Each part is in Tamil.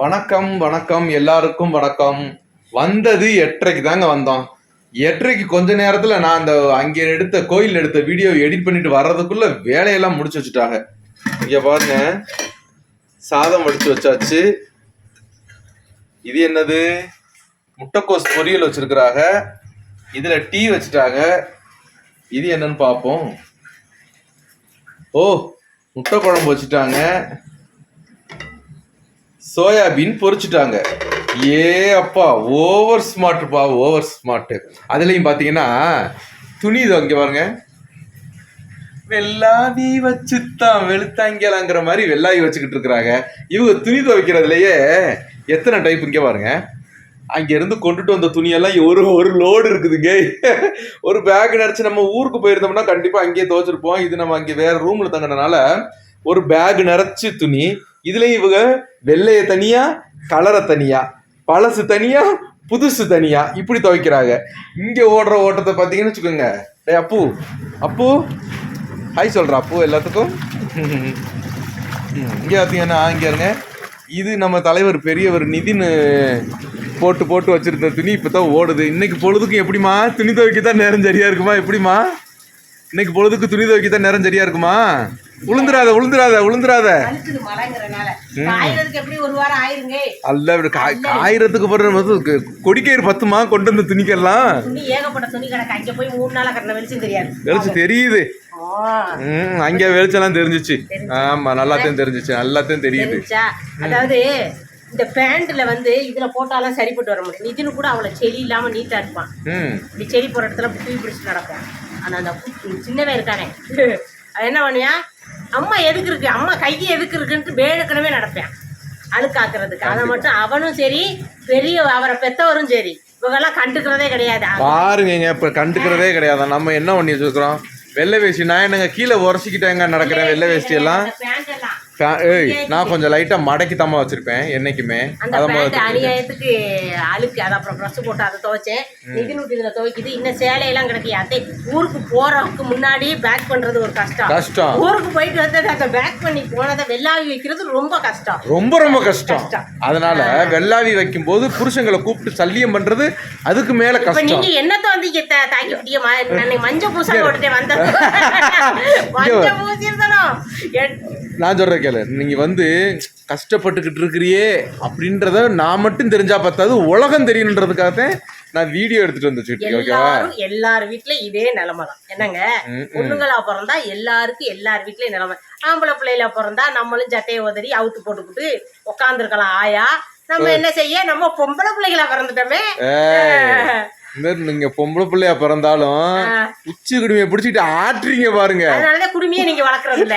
வணக்கம் வணக்கம் எல்லாருக்கும் வணக்கம். வந்தது எட்டரைக்கு தாங்க வந்தோம். எட்டரைக்கு கொஞ்ச நேரத்துல நான் அந்த அங்கே எடுத்த கோயில் எடுத்த வீடியோ எடிட் பண்ணிட்டு வர்றதுக்குள்ள வேலையெல்லாம் முடிச்சு வச்சுட்டாங்க. இங்க பாருங்க. சாதம் வடிச்சு வச்சாச்சு. இது என்னது? முட்டைக்கோஸ் பொரியல் வச்சிருக்கிறாங்க. இதுல டீ வச்சுட்டாங்க. இது என்னன்னு பார்ப்போம். ஓ முட்டை குழம்பு வச்சுட்டாங்க. சோயாபீன் பொறிச்சிட்டாங்க ஏ அப்பா ஓவர் ஸ்மார்ட்ப்பா ஓவர் ஸ்மார்ட் அதுலயும் பாத்தீங்கன்னா துணி இது இங்க பாருங்க. வெள்ளாவி வச்சுத்தான் வெளுத்தாங்கலாங்கிற மாதிரி வெள்ளாவி வச்சுக்கிட்டு இருக்கிறாங்க. இவங்க துணி துவைக்கிறதுலயே எத்தனை டைப் இங்கே பாருங்க. அங்கேருந்து கொண்டுட்டு வந்த துணியெல்லாம் ஒரு ஒரு லோடு இருக்குதுங்க. ஒரு பேக் நினச்சி நம்ம ஊருக்கு போயிருந்தோம்னா கண்டிப்பாக அங்கேயே துவைச்சிருப்போம். இது நம்ம அங்கே வேற ரூம்ல தங்கினால ஒரு பேக் நிறச்சி துணி. இதுலேயும் இவங்க வெள்ளைய தனியா கலரை தனியா பழசு தனியா புதுசு தனியா இப்படி துவைக்கிறாங்க. இங்க ஓடுற ஓட்டத்தை பார்த்தீங்கன்னு வச்சுக்கோங்க. டேய் அப்பு அப்பு. ஹாய் சொல்கிறா அப்பு எல்லாத்துக்கும். ம், பார்த்தீங்கன்னா இங்கே இருங்க இது நம்ம தலைவர் பெரியவர் நிதின் போட்டு போட்டு வச்சுருந்த துணி இப்போ தான் ஓடுது. இன்னைக்கு பொழுதுக்கு எப்படிமா துணி துவைக்க தான் நேரம் சரியாக இருக்குமா? எப்படிமா இன்னைக்கு பொழுதுக்கு துணி துவைக்க தான் நேரம் சரியாக இருக்குமா? உளுந்துராத உளுந்துராத உளுந்துராத அல்ல இப்படி காய் காயறதுக்கு பிறகு கொடிக்கயிறு பத்துமா? கொண்டு வந்த துணிக்கெல்லாம் வெளிச்சம் தெரியாது. அங்கே வெளிச்செல்லாம் தெரிஞ்சிச்சு. ஆமா நல்லாத்தையும் தெரிஞ்சிச்சு நல்லாத்தையும் தெரியுது. அதாவது இந்த பேண்ட்ல வந்து இதுல போட்டாலாம் சரிப்பட்டு வர முடியும் நிதினு கூட அவளை செடி இல்லாம நீட்டா இருப்பான். இப்படி செடி போற இடத்துல தூக்கி பிடிச்சிட்டு நடக்கும். ஆனா அந்த சின்னவன் இருக்கானே. அது என்ன பண்ணுவியா? அம்மா எதுக்கு இருக்கு? அம்மா கைக்கு எதுக்கு இருக்குன்ட்டு வேணுக்கனவே நடப்பேன். அழுக்காக்குறதுக்கு. அதை மட்டும் அவனும் சரி பெரிய அவரை பெத்தவரும் சரி. இவங்கெல்லாம் கண்டுக்கிறதே கிடையாது. பாருங்க இப்ப கண்டுக்கிறதே கிடையாது. நம்ம என்ன பண்ணி வச்சிருக்கிறோம் வெள்ளை வேஷ்டி நான் என்னங்க கீழே உரசிக்கிட்டேங்க நடக்கிறேன் வெள்ளை வேஷ்டி எல்லாம் ஏய் நான் கொஞ்சம் லைட்டா மடக்கி தாம்மா வச்சிருப்பேன். என்னைக்குமே. அந்த பேண்ட் அநியாயத்துக்கு அழுக்கு. அதை அப்புறம் ப்ரெஸ் போட்டு அதை துவைச்சேன். நிதின் விட்டு இதில் துவைக்குது. இன்னும் சேலையெல்லாம் கிடைக்கு. அத்தை ஊருக்கு போறதுக்கு முன்னாடி பேக் பண்றது ஒரு கஷ்டம். கஷ்டம். ஊருக்கு போயிட்டு வந்து அதை பேக் பண்ணி போனதை வெள்ளாவி வைக்கிறது ரொம்ப கஷ்டம். ரொம்ப ரொம்ப கஷ்டம். அதனால வெள்ளாவி வைக்கும் போது புருஷங்களை கூப்பிட்டு சல்லியம் பண்றது அதுக்கு மேல கஷ்டம். நீங்க என்னத்த வந்து தாக்கி மஞ்சள் பூசா போட்டுட்டே பூசிருந்தனும். நான் சொல்றேன் கேளு. நீங்க வந்து கஷ்டப்பட்டுக்கிட்டு இருக்கிறியே அப்படின்றத நான் மட்டும் தெரிஞ்சா பார்த்தாது உலகம் தெரியணுன்றதுக்காகத்தான் நான் வீடியோ எடுத்துட்டு வந்து வச்சுக்கிட்டு ஓகேவா எல்லார் வீட்லயும் இதே நிலைமை தான். என்னங்க. பொண்ணுங்களா பிறந்தா எல்லாருக்கும் எல்லார் வீட்லயும் நிலைமை. ஆம்பளை பிள்ளைல பிறந்தா நம்மளும் சட்டையை உதறி அவுத்து போட்டுக்கிட்டு உட்காந்துருக்கலாம் ஆயா நம்ம என்ன செய்ய? நம்ம பொம்பளை பிள்ளைகளா பிறந்துட்டோமே. நீங்க பொம்பளை பிள்ளையா பிறந்தாலும் உச்சி குடுமையை பிடிச்சிட்டு ஆட்டுறீங்க பாருங்க. அதனாலதான் குடுமையை நீங்க வளர்க்கறது இல்ல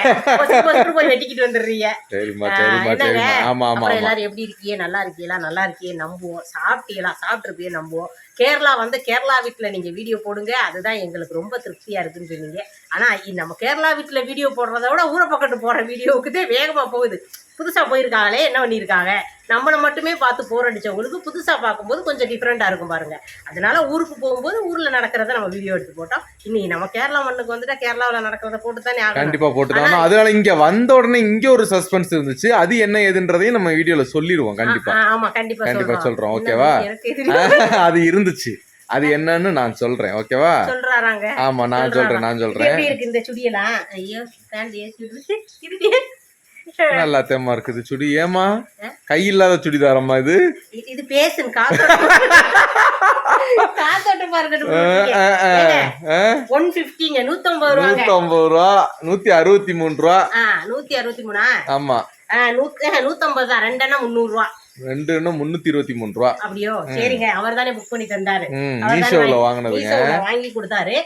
போய் வெட்டிக்கிட்டு வந்துடுறீங்க. சரிம்மா சரிம்மா? சரிம்மா. ஆமா ஆமா எல்லாரும் எப்படி இருக்கீங்க? நல்லா இருக்கீங்களா? நல்லா இருக்கியே நம்புவோம். சாப்பிட்டீங்களா? சாப்பிட்டுருப்பியே நம்புவோம். கேரளா வந்து கேரளா வீட்டில் நீங்கள் வீடியோ போடுங்க. அதுதான் எங்களுக்கு ரொம்ப திருப்தியாக இருக்குன்னு சொன்னீங்க. ஆனால் நம்ம கேரளா வீட்டில் வீடியோ போடுறத விட ஊரை பக்கத்து போடுற வீடியோவுக்கு தான் வேகமாக போகுது. புதுசாக போயிருக்காங்களே என்ன பண்ணியிருக்காங்க? நம்மளை மட்டுமே பார்த்து போர் அடிச்சவங்களுக்கு புதுசாக பார்க்கும்போது கொஞ்சம் டிஃப்ரெண்ட்டாக இருக்கும் பாருங்க. அதனால ஊருக்கு போகும்போது ஊரில் நடக்கிறத நம்ம வீடியோ எடுத்து போட்டோம். இன்னைக்கு நம்ம கேரளா மண்ணுக்கு வந்துட்டா கேரளாவில் நடக்கிறத போட்டு தானே ஆகணும். கண்டிப்பா போட்டுதான் அதனால இங்க வந்த உடனே இங்க ஒரு சஸ்பென்ஸ் இருந்துச்சு. அது என்ன ஏதுன்றதையும் நம்ம வீடியோல சொல்லிடுவோம் கண்டிப்பா. ஆ, ஆமா கண்டிப்பா கண்டிப்பா சொல்றோம். சொல்றோம், ஓகேவா? அது இருந்துச்சு. அது என்னன்னு நான் சொல்றேன் ஓகேவா? சொல்றாராங்க. ஆமா நான் சொல்றேன் நான் சொல்றேன். இருக்கு இந்த சுடியெல்லாம்? ஐயோ நல்லா தேமா இருக்குது? சுடி ஏமா கை இல்லாத சுடிதாரம்மா இது? இது- பிப்டிங்க நூத்தம்பது ரூபா நூத்தி அறுபத்தி மூணு ரூபா. நூத்தி அறுபத்தி மூணா? ஆமா. நூத்தம்பது தான் ரெண்டெண்ணா முந்நூறு ரூபா. ரெண்டு இன்னும் முன்னூத்தி இருபத்தி மூணு ரூபா. அப்படியோ சரிங்க. அவர் தானே புக் பண்ணி தந்தாரு. வாங்கி- வாங்கினதுங்க வாங்கி கொடுத்தாரு.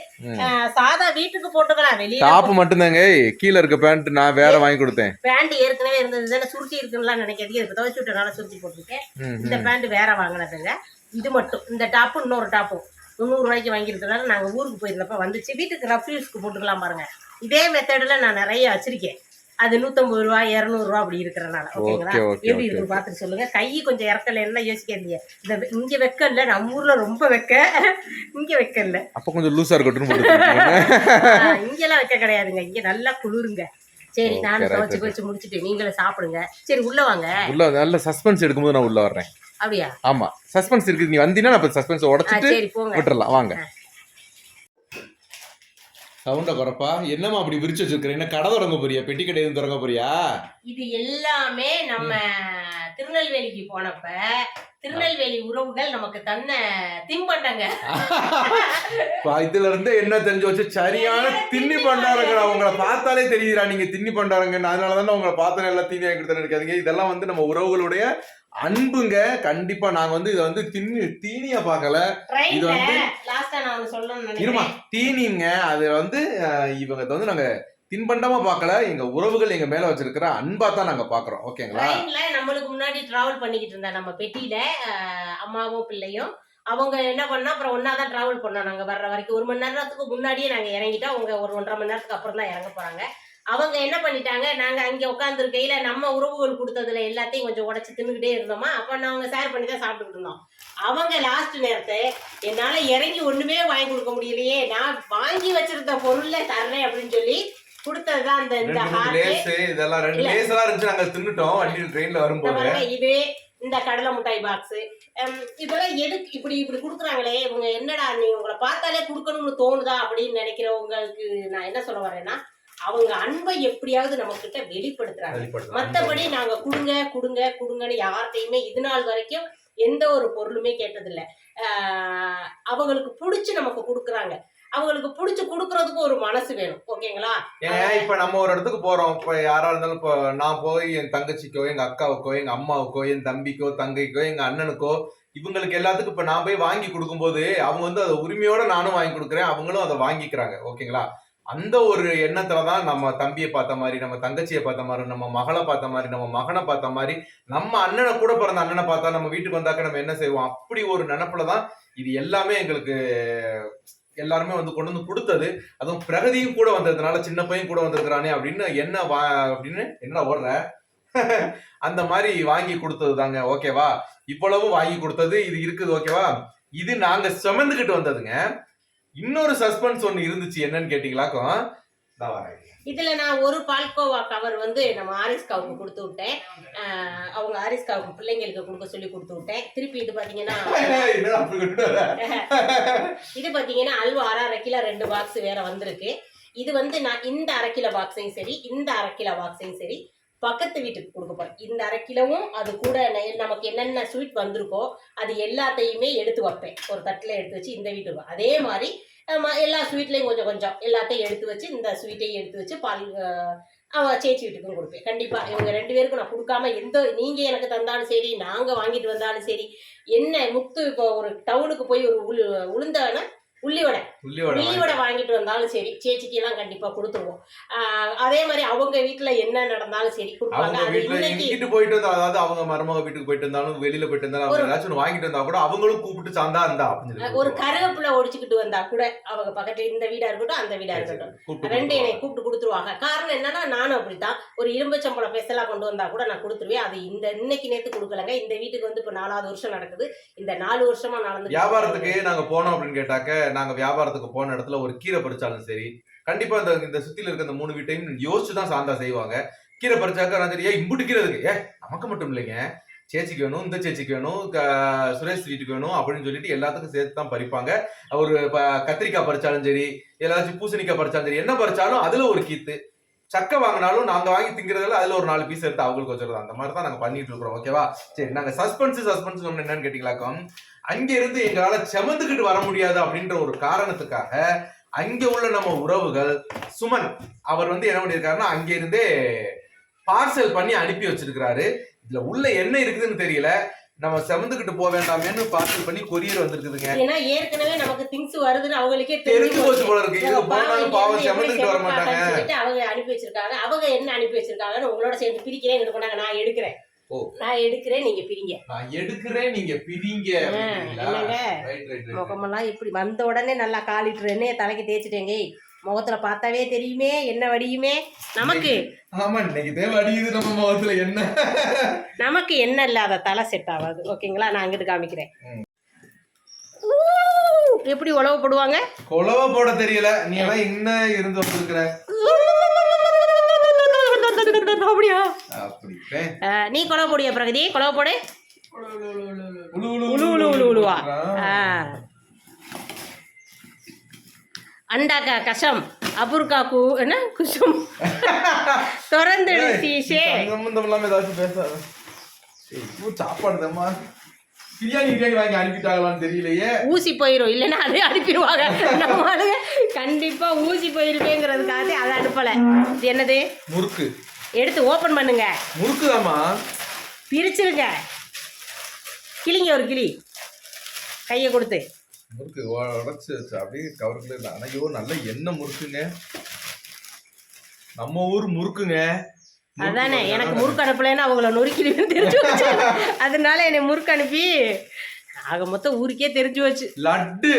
சாதா வீட்டுக்கு போட்டுக்கலாம் வெளியே டாப் மட்டும்தாங்க. கீழே இருக்க பேண்ட் நான் வேற வாங்கி கொடுத்தேன். பேண்ட் ஏற்கனவே இருந்தது. தானே சுருட்டி இருக்குன்னு நினைக்காதீங்க. இதுக்கு துவைச்சு விட்டனால சுருட்டி போட்டிருக்கேன். இந்த பேண்ட் வேற வாங்கினதுங்க. இது மட்டும். இந்த டாப்பு இன்னொரு டாப்பும் முந்நூறு ரூபாய்க்கு வாங்கியிருக்கனால நாங்கள் ஊருக்கு போயிருந்தப்ப வந்துச்சு. வீட்டுக்கு ரஃப் யூஸ்க்கு போட்டுக்கலாம் பாருங்க. இதே மெத்தடில் நான் நிறைய வச்சிருக்கேன். அது நூற்றம்பது ரூபா இரநூறுவா அப்படி இருக்கிறனால. ஓகேங்களா? எப்படி இருக்கு பார்த்துட்டு சொல்லுங்க. கை கொஞ்சம் இறக்கல என்ன யோசிக்காதீங்க. இந்த வெ- இங்க வெக்கல்ல நம்ம ஊர்ல ரொம்ப வெக்க. இங்க வெக்கல்ல அப்ப கொஞ்சம் லூசா இருக்கட்டும் போட்டு ஆ, இங்கெல்லாம் வைக்க கிடையாதுங்க. இங்க நல்லா குளிருங்க. சரி நானும் துவச்சு right. வச்சு முடிச்சுட்டு நீங்களும் சாப்பிடுங்க. சரி உள்ள வாங்க. உள்ள நல்ல சஸ்பென்ஸ் எடுக்கும்போது நான் உள்ள வர்றேன். அப்படியா? ஆமா. சஸ்பென்ஸ் இருக்கு நீ வந்தீங்கன்னா நான் சஸ்பென்ஸ் உடைச்சிட்டு விட்டுறலாம். வாங்க. சவுண்ட குறப்பா? என்னம்மா அப்படி விரிச்சு வச்சிருக்கிற? என்ன கடை தொடங்க போறியா? பெட்டி கடை எதுவும் திறங்க போறியா? இது எல்லாமே நம்ம திருநெல்வேலிக்கு போனப்ப திருநெல்வேலி உறவுகள் நமக்கு தன்ன தின்பண்டங்க. இதுல இருந்து என்ன தெரிஞ்சு வச்சு சரியான திண்ணி பண்டாரங்க? உங்களை பார்த்தாலே தெரியுதுடா நீங்க திண்ணி பண்டாரங்க அதனால தானே உங்களை பார்த்தா எல்லாம் தீனி வாங்கி இருக்காதீங்க இதெல்லாம் வந்து நம்ம உறவுகளுடைய அன்புங்க கண்டிப்பா நாங்க வந்து இதை வந்து திண்ணி தீனியா பார்க்கல. இது வந்து- இருமா தீனிங்க அது வந்து இவங்க வந்து நாங்க தின்பண்டமா பார்க்கல. எங்க உறவுகள் எங்க மேல வச்சிருக்கிற அன்பா தான் நாங்க பாக்குறோம் ஓகேங்களா? நம்மளுக்கு முன்னாடி டிராவல் பண்ணிக்கிட்டு இருந்தா நம்ம பெட்டியில அம்மாவும் பிள்ளையும் அவங்க என்ன பண்ணா அப்புறம் ஒன்னா தான் டிராவல் பண்ணோம் நாங்க வர்ற வரைக்கும். ஒரு மணி நேரத்துக்கு முன்னாடியே நாங்க இறங்கிட்டோம். அவங்க ஒரு ஒன்றரை மணி நேரத்துக்கு அப்புறம் தான் இறங்க போறாங்க. அவங்க என்ன பண்ணிட்டாங்க? நாங்க அங்க உட்காந்துருக்கையில நம்ம உறவுகள் கொடுத்ததுல எல்லாத்தையும் கொஞ்சம் உடைச்சு தின்னுக்கிட்டே இருந்தோமா? அப்ப நாங்க ஷேர் பண்ணி தான் சாப்பிட்டுக்கிட்டு இருந்தோம். அவங்க லாஸ்ட் நேரத்தை என்னால இறங்கி ஒண்ணுமே வாங்கி கொடுக்க முடியலையே. நான் வாங்கி வச்சிருந்த பொருள்ல தர்றேன் அப்படின்னு சொல்லி கொடுத்ததுதான் அந்த இந்த இதெல்லாம் ரெண்டு இல்ல. லேஸ் எல்லாம் இருந்துச்சு. நாங்க தின்னுட்டோம். வண்டியில் ட்ரெயின்ல இந்த வரும்போது. பாருங்க, இது இந்த கடலை மிட்டாய் பாக்ஸ் இதெல்லாம் எதுக்கு இப்படி இப்படி கொடுக்குறாங்களே? இவங்க என்னடா நீ உங்களை பார்த்தாலே கொடுக்கணும்னு தோணுதா அப்படின்னு நினைக்கிறவங்களுக்கு நான் என்ன சொல்ல வரேன்னா அவங்க அன்பை எப்படியாவது நம்ம கிட்ட வெளிப்படுத்துறாங்க. மத்தபடி நாங்க கொடுங்க கொடுங்க கொடுங்கன்னு யார்கிட்டயுமே இது நாள் வரைக்கும் எந்த ஒரு பொருளுமே கேட்டதில்ல. அவங்களுக்கு பிடிச்சு நமக்கு கொடுக்குறாங்க. அவங்களுக்கு பிடிச்சு கொடுக்கறதுக்கு ஒரு மனசு வேணும். ஓகேங்களா? ஏங்க இப்ப நம்ம ஒரு இடத்துக்கு போறோம். இப்ப யாரா இருந்தாலும் இப்போ நான் போய் என் தங்கச்சிக்கோ எங்க அக்காவுக்கோ எங்க அம்மாவுக்கோ என் தம்பிக்கோ தங்கைக்கோ எங்க அண்ணனுக்கோ இவங்களுக்கு எல்லாத்துக்கும் இப்ப நான் போய் வாங்கி கொடுக்கும்போது அவங்க வந்து அதை உரிமையோட நானும் வாங்கி கொடுக்குறேன். அவங்களும் அதை வாங்கிக்கிறாங்க. ஓகேங்களா? அந்த ஒரு எண்ணத்துல தான் நம்ம தம்பியை பார்த்த மாதிரி நம்ம தங்கச்சியை பார்த்த மாதிரி நம்ம மகளை பார்த்த மாதிரி நம்ம மகனை பார்த்த மாதிரி நம்ம அண்ணனை கூட பிறந்த அண்ணனை பார்த்தா நம்ம வீட்டுக்கு வந்தாக்க நம்ம என்ன செய்வோம்? அப்படி ஒரு நினப்புல தான் இது எல்லாமே எங்களுக்கு எல்லாருமே வந்து கொண்டு வந்து கொடுத்தது. அதுவும் பிரகதியும் கூட வந்ததுனால சின்ன பையன் கூட வந்திருக்கிறானே அப்படின்னு என்ன வா அப்படின்னு என்ன ஓடுற? அந்த மாதிரி வாங்கி கொடுத்தது தாங்க ஓகேவா? இவ்வளவும் வாங்கி கொடுத்தது இது இருக்குது ஓகேவா? இது நாங்க சுமந்துகிட்டு வந்ததுங்க. இன்னொரு சஸ்பென்ஸ் ஒண்ணு இருந்துச்சு. என்னன்னு கேட்டீங்களாக்கும். இதுல நான் ஒரு பால்கோவா கவர் வந்து நம்ம ஆரிஸ்காவுக்கு கொடுத்து விட்டேன். அவங்க ஆரிஸ்காவுக்கு பிள்ளைங்களுக்கு கொடுக்க சொல்லி கொடுத்து விட்டேன். திருப்பி இது பாத்தீங்கன்னா? இது பாத்தீங்கன்னா அல்வா அரை அரை கிலோ ரெண்டு பாக்ஸ் வேற வந்திருக்கு. இது வந்து நான் இந்த அரை கிலோ பாக்ஸையும் சரி இந்த அரை கிலோ பாக்ஸையும் சரி பக்கத்து வீட்டுக்கு கொடுக்க போறேன். இந்த அரை கிலோவும் அது கூட நமக்கு என்னென்ன ஸ்வீட் வந்திருக்கோ அது எல்லாத்தையுமே எடுத்து வைப்பேன். ஒரு தட்டில் எடுத்து வச்சு இந்த வீட்டுக்கு அதே மாதிரி எல்லா ஸ்வீட்லையும் கொஞ்சம் கொஞ்சம் எல்லாத்தையும் எடுத்து வச்சு இந்த ஸ்வீட்டையும் எடுத்து வச்சு பால் அவ சேச்சி வீட்டுக்கும் கொடுப்பேன். கண்டிப்பா இவங்க ரெண்டு பேருக்கும் நான் கொடுக்காம எந்த நீங்க எனக்கு தந்தாலும் சரி நாங்க வாங்கிட்டு வந்தாலும் சரி என்ன முத்து இப்போ ஒரு டவுனுக்கு போய் ஒரு உளு உளுந்தானா உள்ளிவடை உள்ளியோட வாங்கி. உள்ளிவடை வாங்கிட்டு வந்தாலும் சரி சேச்சிக்கு எல்லாம் கண்டிப்பா கொடுத்துருவோம். அதே மாதிரி அவங்க வீட்டுல என்ன நடந்தாலும் சரி கொடுப்பாங்க. போயிட்டு வந்தா அதாவது அவங்க மருமக வீட்டுக்கு போயிட்டு இருந்தாலும் வெளியில போயிட்டு இருந்தாலும் ஏதாச்சும் வாங்கிட்டு வந்தா கூட அவங்களும் கூப்பிட்டு சாந்தா இருந்தா ஒரு கருவேப்பிலை ஒடிச்சுக்கிட்டு வந்தா கூட அவங்க பக்கத்துல இந்த வீடா இருக்கட்டும் அந்த வீடா இருக்கட்டும். ரெண்டு என்னை. கூப்பிட்டு கொடுத்துருவாங்க. காரணம் என்னன்னா நானும் அப்படித்தான். ஒரு இரும்பச்சம்பளம் பெசலா கொண்டு வந்தா கூட நான் கொடுத்துருவேன். அது இந்த இன்னைக்கு நேத்து கொடுக்கலங்க. இந்த வீட்டுக்கு வந்து இப்ப நாலாவது வருஷம் நடக்குது. இந்த நாலு வருஷமா நடந்து வியாபாரத்துக்கு நாங்க போனோம் அப்படின்னு கேட்டாக்க நாங்கள் வியாபாரத்துக்கு போன இடத்துல ஒரு கீரை பறிச்சாலும் சரி கண்டிப்பா இந்த இந்த சுத்தில இருக்க இந்த மூணு வீட்டையும் யோசிச்சு தான் சாந்தா செய்வாங்க. கீரை பறிச்சாக்க நான் சரி ஏன் இம்புட்டு கீரை இருக்கு ஏ நமக்கு மட்டும் இல்லைங்க. சேச்சிக்கு வேணும் இந்த சேச்சிக்கு வேணும் சுரேஷ் வீட்டுக்கு வேணும் அப்படின்னு சொல்லிட்டு எல்லாத்துக்கும் சேர்த்து தான் பறிப்பாங்க. ஒரு கத்திரிக்காய் பறிச்சாலும் சரி எல்லாச்சும் பூசணிக்காய் பறிச்சாலும் சரி என்ன பறிச்சாலும் அதுல ஒரு கீத்து. சக்கை வாங்கினாலும் நாங்க வாங்கி திங்கிறதுல அதுல ஒரு நாலு பீஸ் எடுத்து அவங்களுக்கு வச்சிருந்தோம் அந்த மாதிரி தான் நாங்க பண்ணிட்டு இருக்கிறோம் ஓகேவா? சரி நாங்க சஸ்பென்ஸ் சஸ்பென்ஸ் ஒன்று என்னன்னு கேட்டீங்களாக்கம் அங்க இருந்து எங்களால செமந்துக்கிட்டு வர முடியாது அப்படின்ற ஒரு காரணத்துக்காக அங்க உள்ள நம்ம உறவுகள் சுமன் அவர் வந்து என்ன பண்ணியிருக்காருன்னா அங்க இருந்தே பார்சல் பண்ணி அனுப்பி வச்சிருக்கிறாரு. இதுல உள்ள என்ன இருக்குதுன்னு தெரியல. நம்ம செமந்துக்கிட்டு போக வேண்டாமேன்னு பார்சல் பண்ணி கொரியர் வந்திருக்குதுங்க. ஏன்னா ஏற்கனவே நமக்கு திங்ஸ் வருதுன்னு அவங்களுக்கே தெரிஞ்சு போச்சு. போல இருக்கு. இது போனாலும் பாவம் செமந்துக்கிட்டு வர மாட்டாங்க. அவங்க அனுப்பி வச்சிருக்காங்க. அவங்க என்ன அனுப்பி வச்சிருக்காங்கன்னு உங்களோட சேர்ந்து பிரிக்கிறேன் கொண்டாங்க நான் எடுக்கிறேன். நான் எடுக்கிறேன் நீங்க பிரிங்க. நான் எடுக்கிறேன் நீங்க பிரிங்க. முகமெல்லாம் இப்படி வந்த உடனே நல்லா காலிட்டு எண்ணெயை தலைக்கு தேய்ச்சிட்டேங்க. முகத்துல பார்த்தாவே தெரியுமே என்ன வடியுமே? நமக்கு. ஆமா இன்னைக்கு தேவை அடியுது நம்ம முகத்துல என்ன? நமக்கு என்ன இல்லாத தலை செட் ஆகாது. ஓகேங்களா? நான் அங்கிட்டு காமிக்கிறேன். எப்படி உழவு போடுவாங்க? கொலவ போட தெரியல. நீ எல்லாம் என்ன இருந்து வந்திருக்கிற? அப்படி அஹ், நீ குழவை போடியா பிரகதி? குழவை போடு உழு உழு உழு உழுவா. அண்டாக்கா கஷம். அபுர்கா கூ என்ன? குஷம் திறந்துடு சீஷே சம்பந்தம் இல்லாம ஏதாச்சும் பேசாத சாப்பாடு தாம்மா பிரியாணி பிரியாணி வாங்கி அனுப்பிட்டாங்களான்னு தெரியலையே. ஊசி போயிடும் இல்லைன்னா அதே அனுப்பிடுவாங்க. நம்ம ஆளுங்க கண்டிப்பா ஊசி போயிருக்கேங்கிறதுக்காக அதை அனுப்பல. இது என்னது? முறுக்கு. எடுத்து ஓபன் பண்ணுங்க. முறுக்குதாம்மா. பிரிச்சிருங்க. கிளிங்க ஒரு கிளி. கையை கொடுத்து. முறுக்கு உடச்சு அப்படியே கவருக்குள்ள இல்லை ஆனால் ஐயோ நல்ல எண்ணெய் முறுக்குங்க. நம்ம ஊர் முறுக்குங்க. முறுக்கு அதானே எனக்கு முறுக்கு அனுப்பலைன்னு அவங்கள நொறுக்கிடுவேன்னு தெரிஞ்சு வச்சு அதனால என்னை முறுக்கு அனுப்பி ஆக மொத்தம் ஊருக்கே தெரிஞ்சு வச்சு லட்டு.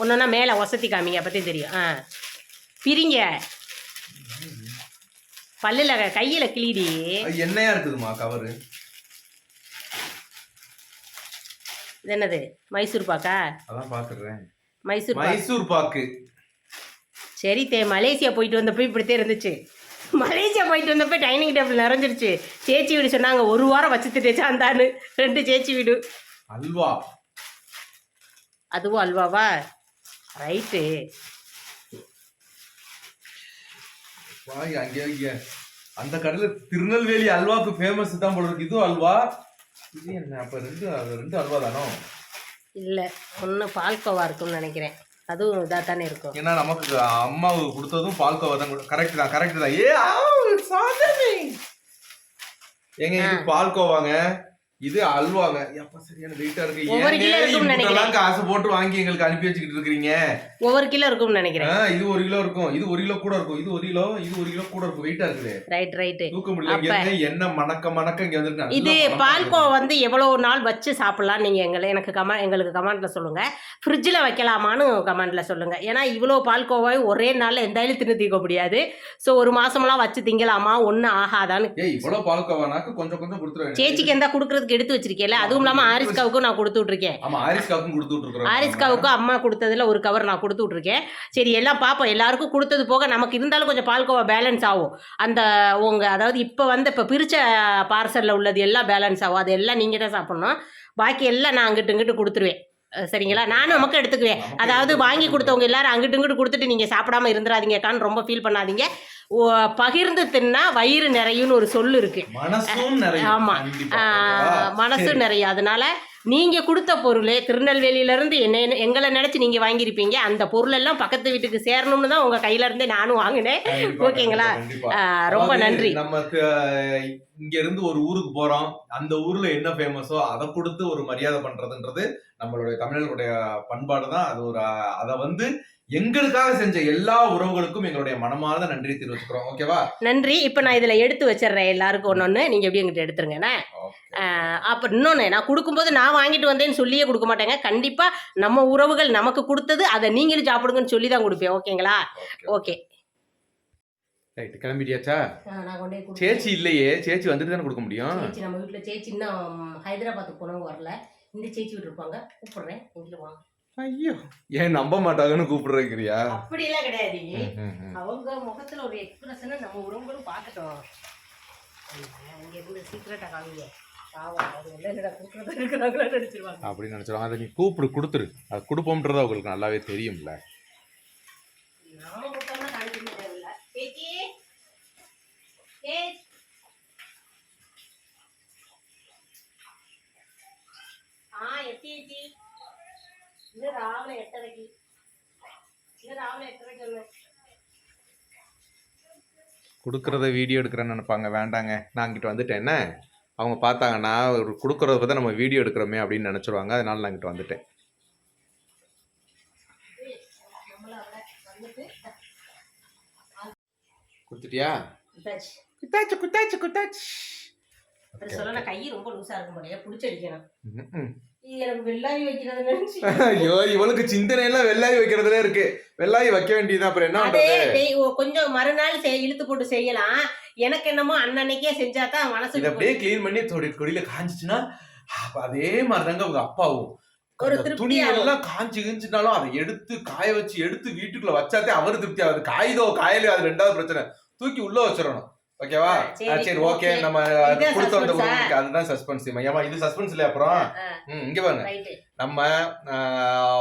ஒன்றுன்னா மேலே வசதி காமிங்க பற்றி தெரியும். ஆ. பிரிங்க. பல்லில் கையில் கிளிடி எண்ணெயா இருக்குதுமா கவரு இது என்னது? மைசூர் பாக்கா? அதான் பாக்குறேன் மைசூர் மைசூர் பாக்கு. சரி தே மலேசியா போயிட்டு வந்தப்போ இப்படித்தே இருந்துச்சு. மலேசியா போயிட்டு வந்தப்போ டைனிங் டேபிள் நிறைஞ்சிருச்சு. சேச்சி வீடு சொன்னாங்க ஒரு வாரம் வச்சுட்டு தேச்சாந்தான்னு ரெண்டு சேச்சி வீடு. அல்வா. அதுவும் அல்வாவா? ரைட்டு. வாய் அங்கே இங்க. அந்த கடையில திருநெல்வேலி அல்வாக்கு ஃபேமஸ் தான் போல இருக்கு. இதுவும் அல்வா? இது என்ன? அப்ப ரெண்டு அது ரெண்டு அல்வா தானோ? இல்லை ஒன்று பால்கோவா இருக்கும்னு நினைக்கிறேன். அதுவும் இதாக தானே இருக்கும். ஏன்னா நமக்கு அம்மாவுக்கு கொடுத்ததும் பால்கோவா தான் கரெக்ட் தான் கரெக்ட் தான். ஏ சாதனை ஏங்க இது பால்கோவாங்க இது அல்வாங்க. எப்ப சரியான வெயிட்டா இருக்கு? காசு போட்டு வாங்கி எங்களுக்கு அனுப்பி வச்சுக்கிட்டு இருக்கீங்க ஒவ்வொரு கிலோ இருக்கும்னு நினைக்கிறேன். இது ஒரு கிலோ இருக்கும். இது ஒரு கிலோ கூட இருக்கும். இது ஒரு கிலோ இது ஒரு கிலோ கூட இருக்கும். வெயிட்டா இருக்குது. ரைட் ரைட்டு தூக்க முடியல. என்ன மணக்க மணக்க இங்க வந்துட்டு இது பால்கோவா வந்து எவ்வளோ நாள் வச்சு சாப்பிட்லாம் நீங்கள் எங்களை எனக்கு கமெ எங்களுக்கு கமெண்ட்டில் சொல்லுங்கள் ஃப்ரிட்ஜில் வைக்கலாமான்னு கமெண்ட்டில் சொல்லுங்கள் ஏன்னா இவ்வளோ பால்கோவாவை ஒரே நாளில் எந்தாயிலும் தின்னு தீர்க்க முடியாது. ஸோ ஒரு மாதமெல்லாம் வச்சு திங்கலாமா? ஒன்றும் ஆகாதான்னு ஏய் இவ்வளவு பால்கோவானாக்க கொஞ்சம் கொஞ்சம் கொடுத்துருவேன். சேச்சிக்கு எந்த கொடுக்கறதுக்கு எடுத்து வச்சிருக்கேன்ல அதுவும் இல்லாமல் ஆரிஸ்காவுக்கும் நான் கொடுத்து விட்ருக்கேன் ஆமா ஆரிஸ்காவுக்கும் கொடுத்து விட்டுருக்கோம் ஆரிஸ்காவுக்கும் அம்மா கொடுத்ததுல ஒரு கவர் நான் கொடுத்து விட்ருக்கேன் சரி எல்லாம் பார்ப்போம் எல்லாருக்கும் கொடுத்தது போக நமக்கு இருந்தாலும் கொஞ்சம் பால்கோவா பேலன்ஸ் ஆகும். அந்த உங்க அதாவது இப்போ வந்து இப்போ பிரித்த பார்சலில் உள்ளது எல்லாம் பேலன்ஸ் ஆகும். அது எல்லாம் நீங்கள் தான் சாப்பிட்ணும். பாக்கி எல்லாம் நான் அங்கிட்டு இங்கிட்டு கொடுத்துருவேன். சரிங்களா? நானும் நமக்கு எடுத்துக்குவேன். அதாவது வாங்கி கொடுத்தவங்க எல்லாரும் அங்கிட்டு இங்கிட்டு கொடுத்துட்டு நீங்கள் சாப்பிடாம இருந்துடாதீங்கக்கான்னு ரொம்ப ஃபீல் பண்ணாதீங்க. பகிர்ந்து தின்னா வயிறு நிறையும்னு ஒரு சொல்லு இருக்கு. மனசும் நிறைய அதனால நீங்க கொடுத்த பொருள் திருநெல்வேலியில இருந்து என்ன எங்களை நினைச்சு நீங்க வாங்கியிருப்பீங்க. அந்த பொருள் எல்லாம் பக்கத்து வீட்டுக்கு சேரணும்னு தான் உங்க கையில இருந்தே நானும் வாங்கினேன். ஓகேங்களா? ரொம்ப நன்றி. நமக்கு அஹ், இங்க இருந்து ஒரு ஊருக்கு போறோம். அந்த ஊர்ல என்ன ஃபேமஸோ அதை கொடுத்து ஒரு மரியாதை பண்றதுன்றது நம்மளுடைய தமிழர்களுடைய பண்பாடு தான் அது ஒரு அதை வந்து எங்களுக்காக செஞ்ச எல்லா உறவுகளுக்கும் எங்களுடைய மனமார்ந்த நன்றி தெரிவிச்சுக்கிறோம். ஓகேவா நன்றி. இப்போ நான் இதில் எடுத்து வச்சிடுறேன் எல்லாருக்கும் ஒன்று ஒன்று நீங்கள் எப்படி எங்கிட்ட எடுத்துருங்கண்ணே அப்போ இன்னொன்று நான் கொடுக்கும்போது நான் வாங்கிட்டு வந்தேன்னு சொல்லியே கொடுக்க மாட்டேங்க. கண்டிப்பாக நம்ம உறவுகள் நமக்கு கொடுத்தது அதை நீங்களும் சாப்பிடுங்கன்னு சொல்லி தான் கொடுப்பேன் ஓகேங்களா ஓகே ரைட் கிளம்பிட்டியாச்சா? நான் கொண்டே கொடுத்தேன் சேச்சி இல்லையே. சேச்சி வந்துட்டு தானே கொடுக்க முடியும். சேச்சி நம்ம வீட்டில் சேச்சி இன்னும் ஹைதராபாத்துக்கு போனவங்க வரல. இந்த சேச்சி வீட்டு இருப்பாங்க கூப்பிடுறேன். இங்கே வாங்க. ஐயோ ஏன் நம்ப மாட்டாங்கன்னு கூப்பிடுறேங்கிறியா? அப்படியெல்லாம் கிடையாது. அவங்க முகத்துல ஒரு எக்ஸ்பிரஷனை நம்ம உறவுகளும் பார்க்கட்டும் இங்க இருந்து சீக்கிரட்டா காமிங்க. அவங்க அப்படின்னு நினைச்சிருவாங்க. அதை நீ கூப்பிடு கொடுத்துரு. அது கொடுப்போம்ன்றது அவங்களுக்கு நல்லாவே தெரியும்ல. நாம ஆ எத்தி எத்தி இன்னும் ராவில எட்டரைக்கு இன்னும் ராவில எட்டரைக்கு ஒன்று கொடுக்குறத வீடியோ எடுக்கிறேன்னு நினைப்பாங்க வேண்டாங்க நான் அங்கிட்டு வந்துட்டேன் என்ன அவங்க பார்த்தாங்கன்னா ஒரு கொடுக்குறத பற்றி நம்ம வீடியோ எடுக்கிறோமே அப்படின்னு நினச்சிருவாங்க அதனால நான் அங்கிட்டு வந்துட்டேன் கொடுத்துட்டியா குத்தாச்சு குத்தாச்சு குத்தாச்சு குத்தாச்சு அப்படி சொல்ல நான் கை ரொம்ப லூசா இருக்கும் போலயே புடிச்சு ஐயோ இவளுக்கு சிந்தனை எல்லாம் வெள்ளாய் வைக்கிறதுல இருக்கு. வெள்ளாய் வைக்க வேண்டியது அப்புறம் என்ன கொஞ்சம் மறுநாள் இழுத்து போட்டு செய்யலாம். எனக்கு என்னமோ அன்னன்னைக்கே செஞ்சா தான் அப்படியே க்ளீன் பண்ணி தொடி கொடியில காஞ்சிச்சுன்னா அதே மாதிரி தாங்க அவங்க அப்பாவும் துணி. எல்லாம் காஞ்சு கிஞ்சினாலும் அதை எடுத்து காய வச்சு எடுத்து வீட்டுக்குள்ள வச்சாதே அவர் திருப்தி ஆகுது காயுதோ காயலையோ அது ரெண்டாவது பிரச்சனை. தூக்கி உள்ள வச்சிடணும். ஓகேவா சரி, ஓகே. நம்ம கொடுத்த வந்த? உறவுக்கு அதுதான் சஸ்பென்ஸ் ஏமா இது சஸ்பென்ஸ் இல்லையா அப்புறம்? இங்க பாருங்க. நம்ம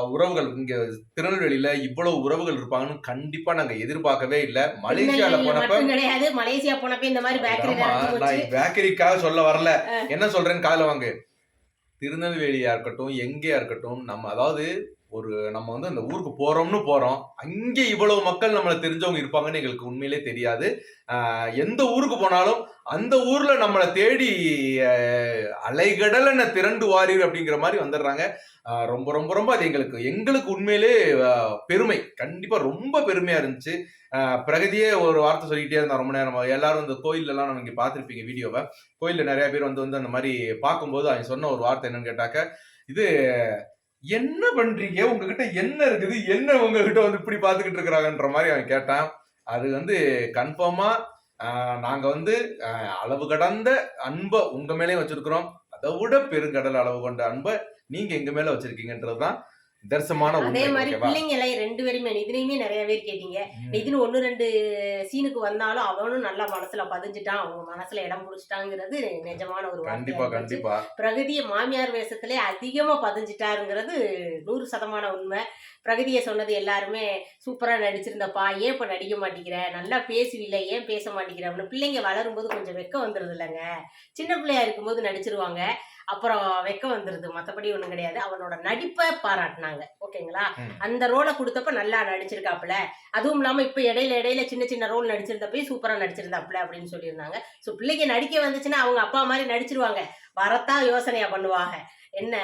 உறவுகள் இங்க திருநெல்வேலியில இவ்வளவு உறவுகள் இருப்பாங்கன்னு கண்டிப்பா நாங்க எதிர்பார்க்கவே இல்ல. மலேசியால போனப்ப கிடையாது. மலேசியா போனப்ப இந்த மாதிரி பேக்கரி நான் பேக்கரிக்காக சொல்ல வரல. என்ன சொல்றேன்னு காதுல வாங்கு. திருநெல்வேலியா இருக்கட்டும் எங்கேயா இருக்கட்டும் நம்ம அதாவது ஒரு நம்ம வந்து அந்த ஊருக்கு போறோம்னு போறோம். அங்கே இவ்வளவு மக்கள் நம்மளை தெரிஞ்சவங்க இருப்பாங்கன்னு எங்களுக்கு உண்மையிலே தெரியாது. எந்த ஊருக்கு போனாலும் அந்த ஊர்ல நம்மளை தேடி அலைகடலன திரண்டு வாரீர் அப்படிங்கிற மாதிரி வந்துடுறாங்க. ரொம்ப ரொம்ப ரொம்ப அது எங்களுக்கு எங்களுக்கு உண்மையிலே பெருமை. கண்டிப்பா ரொம்ப பெருமையா இருந்துச்சு. பிரகதியே ஒரு வார்த்தை சொல்லிக்கிட்டே இருந்தா ரொம்ப நேரம் எல்லாரும் இந்த கோயிலெல்லாம் எல்லாம் நம்ம இங்க பார்த்திருப்பீங்க வீடியோவை. கோயில்ல நிறைய பேர் வந்து வந்து அந்த மாதிரி பார்க்கும்போது அவன் சொன்ன ஒரு வார்த்தை என்னன்னு கேட்டாக்க இது என்ன பண்றீங்க? உங்ககிட்ட என்ன இருக்குது? என்ன உங்ககிட்ட வந்து இப்படி பார்த்துக்கிட்டு இருக்கிறாங்கன்ற மாதிரி அவன் கேட்டான். அது வந்து கன்ஃபார்மா நாங்க வந்து அளவு கடந்த அன்பை உங்க மேலேயும் வச்சிருக்கிறோம். அதை விட பெருங்கடல் அளவு கொண்ட அன்பை நீங்க எங்க மேல வச்சிருக்கீங்கன்றதுதான் தரிசனமான அதே மாதிரி பிள்ளைங்க எல்லாம் ரெண்டு பேருமே இதுலயுமே நிறைய பேர் கேட்டீங்க. இதுன்னு ஒன்னு ரெண்டு சீனுக்கு வந்தாலும் அவனும் நல்லா மனசுல பதிஞ்சுட்டான் அவங்க மனசுல இடம் பிடிச்சிட்டாங்கிறது நிஜமான ஒரு கண்டிப்பா. கண்டிப்பா பிரகதியை மாமியார் வேஷத்திலே அதிகமா பதிஞ்சிட்டாருங்கிறது நூறு சதமான உண்மை பிரகதியை சொன்னது எல்லாருமே சூப்பரா நடிச்சிருந்தப்பா ஏன் இப்ப நடிக்க மாட்டேங்கிற? நல்லா பேசுவில்ல ஏன் பேச மாட்டேங்கிற? அப்படின்னு பிள்ளைங்க வளரும்போது கொஞ்சம் வெக்கம் வந்துருது இல்லைங்க. சின்ன பிள்ளையா இருக்கும்போது நடிச்சிருவாங்க. அப்புறம் வெக்கம் வந்துருது. மத்தபடி ஒண்ணும் கிடையாது. அவனோட நடிப்பை பாராட்டினாங்க. ஓகேங்களா. அந்த ரோலை கொடுத்தப்ப நல்லா நடிச்சிருக்காப்புல. அதுவும் இல்லாம இப்ப இடையில இடையில சின்ன சின்ன ரோல் நடிச்சிருந்தப்பயும் சூப்பரா நடிச்சிருந்தாப்புல அப்படின்னு சொல்லியிருந்தாங்க. சோ பிள்ளைங்க நடிக்க வந்துச்சுன்னா அவங்க அப்பா மாதிரி நடிச்சிருவாங்க. வரத்தான் யோசனையா பண்ணுவாங்க. என்ன?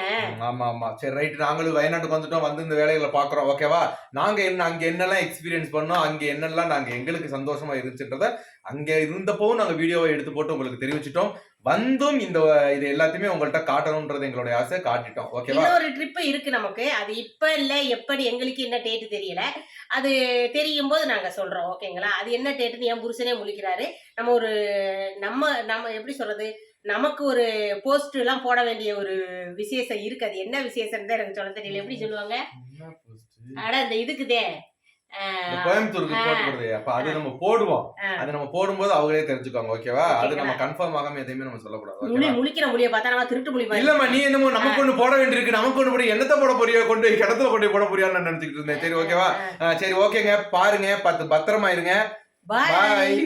ஆமா ஆமா. சரி ரைட் நாங்களும் வயநாட்டுக்கு வந்துட்டோம். வந்து இந்த வேலைகளை பாக்குறோம் ஓகேவா நாங்க என்ன அங்க என்னெல்லாம் எக்ஸ்பீரியன்ஸ் பண்ணோம்? அங்க என்னெல்லாம் நாங்க எங்களுக்கு சந்தோஷமா இருந்துச்சுன்றத அங்க இருந்தப்பவும் நாங்க வீடியோவை எடுத்து போட்டு உங்களுக்கு தெரிவிச்சிட்டோம். வந்தும் இந்த இது எல்லாத்தையுமே உங்கள்ட்ட காட்டணும்ன்றது எங்களுடைய ஆசை. காட்டிட்டோம். ஓகேவா இன்னொரு ட்ரிப் இருக்கு நமக்கு. அது இப்ப இல்ல எப்படி எங்களுக்கு என்ன டேட் தெரியல. அது தெரியும் போது நாங்க சொல்றோம். ஓகேங்களா அது என்ன டேட்னு என் புருஷனே முழிக்கிறாரு. நம்ம ஒரு நம்ம நம்ம எப்படி சொல்றது? நமக்கு ஒரு போஸ்ட் எல்லாம் போட வேண்டிய ஒரு விசேஷம் இருக்கு. அது என்ன விசேஷம் தான் எனக்கு சொல்ல தெரியல. எப்படி சொல்லுவாங்க? அட இந்த இதுக்குதே. கோயம்புத்தூருக்கு போட்டுறது அப்ப அது நம்ம போடுவோம். அது நம்ம போடும்போது அவங்களே தெரிஞ்சுக்கோங்க ஓகேவா? அது? நம்ம கன்ஃபார்ம் ஆகாம எதையுமே நம்ம சொல்லக்கூடாது முழிக்கிற மொழியை பார்த்தா நம்ம திருட்டு மொழி இல்லம்மா நீ என்னமோ நமக்கு ஒண்ணு போட வேண்டியிருக்கு. நமக்கு ஒண்ணு போட. என்னத்த போட போறியோ கொண்டு கிணத்துல கொண்டு போட போறியான்னு நான் நினைச்சுக்கிட்டு இருந்தேன். சரி ஓகேவா? சரி ஓகேங்க. பாருங்க. பத்து பத்திரமா இருங்க. பாய்